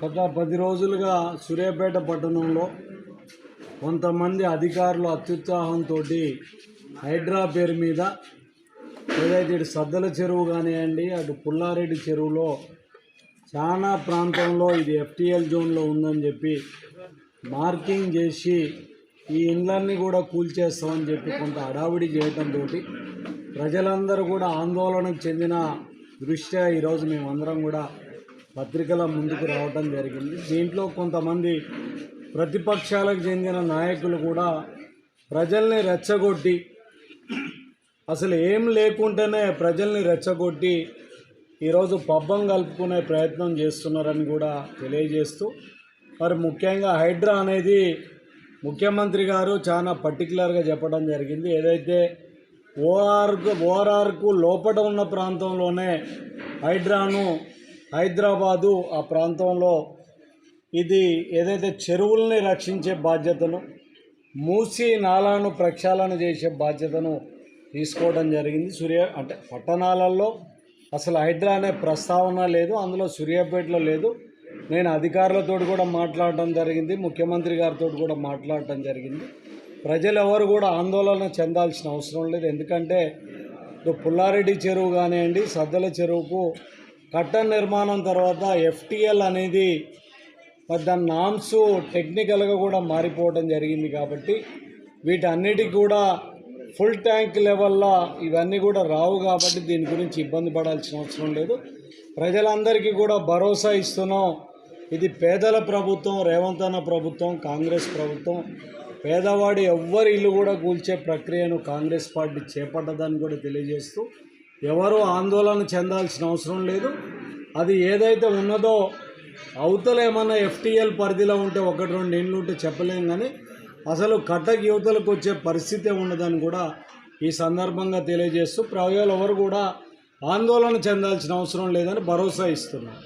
గత పది రోజులుగా సూర్యాపేట పట్టణంలో కొంతమంది అధికారులు అత్యుత్సాహంతో హైడ్రా పేరు మీద ఏదైతే ఇటు సద్దల చెరువు కానివ్వండి అటు పుల్లారెడ్డి చెరువులో చాలా ప్రాంతంలో ఇది ఎఫ్టిఎల్ జోన్లో ఉందని చెప్పి మార్కింగ్ చేసి ఈ ఇండ్లన్నీ కూడా కూల్చేస్తామని చెప్పి కొంత హడావిడి చేయటంతో ప్రజలందరూ కూడా ఆందోళనకు చెందిన దృష్ట్యా ఈరోజు మేమందరం కూడా పత్రికల ముందుకు రావడం జరిగింది. దీంట్లో కొంతమంది ప్రతిపక్షాలకు చెందిన నాయకులు కూడా ప్రజల్ని రెచ్చగొట్టి అసలు ఏం లేకుంటేనే ప్రజల్ని రెచ్చగొట్టి ఈరోజు పబ్బం కలుపుకునే ప్రయత్నం చేస్తున్నారని కూడా తెలియజేస్తూ మరి ముఖ్యంగా హైడ్రా అనేది ముఖ్యమంత్రి గారు చాలా పర్టికులర్గా చెప్పడం జరిగింది. ఏదైతే ఓఆర్కు ఓఆర్ఆర్కు లోపల ఉన్న ప్రాంతంలోనే హైడ్రాను హైదరాబాదు ఆ ప్రాంతంలో ఇది ఏదైతే చెరువుల్ని రక్షించే బాధ్యతను మూసి నాలాను ప్రక్షాళన చేసే బాధ్యతను తీసుకోవడం జరిగింది. సూర్య అంటే పట్టణాలలో అసలు హైడ్రా అనే ప్రస్తావన లేదు అందులో సూర్యాపేటలో లేదు. నేను అధికారులతో కూడా మాట్లాడడం జరిగింది ముఖ్యమంత్రి గారితో కూడా మాట్లాడటం జరిగింది. ప్రజలు ఎవరు కూడా ఆందోళన చెందాల్సిన అవసరం లేదు. ఎందుకంటే పుల్లారెడ్డి చెరువు కానివ్వండి సద్దల చెరువుకు కట్ట నిర్మాణం తర్వాత ఎఫ్టిఎల్ అనేది మరి దాని నామ్స్ టెక్నికల్గా కూడా మారిపోవడం జరిగింది కాబట్టి వీటన్నిటికి కూడా ఫుల్ ట్యాంక్ లెవెల్లో ఇవన్నీ కూడా రావు కాబట్టి దీని గురించి ఇబ్బంది పడాల్సిన అవసరం లేదు. ప్రజలందరికీ కూడా భరోసా ఇస్తున్నాం. ఇది పేదల ప్రభుత్వం రేవంత్ అన్న ప్రభుత్వం కాంగ్రెస్ ప్రభుత్వం. పేదవాడి ఎవ్వరి ఇల్లు కూడా కూల్చే ప్రక్రియను కాంగ్రెస్ పార్టీ చేపట్టదని కూడా తెలియజేస్తూ ఎవరు ఆందోళన చెందాల్సిన అవసరం లేదు. అది ఏదైతే ఉన్నదో అవతల ఏమన్నా ఎఫ్టీఎల్ పరిధిలో ఉంటే ఒకటి రెండు ఇండ్లు ఉంటే చెప్పలేం కానీ అసలు కట్టకి యువతలకు వచ్చే పరిస్థితే ఉండదని కూడా ఈ సందర్భంగా తెలియజేస్తూ ప్రజలు ఎవరు కూడా ఆందోళన చెందాల్సిన అవసరం లేదని భరోసా ఇస్తున్నారు.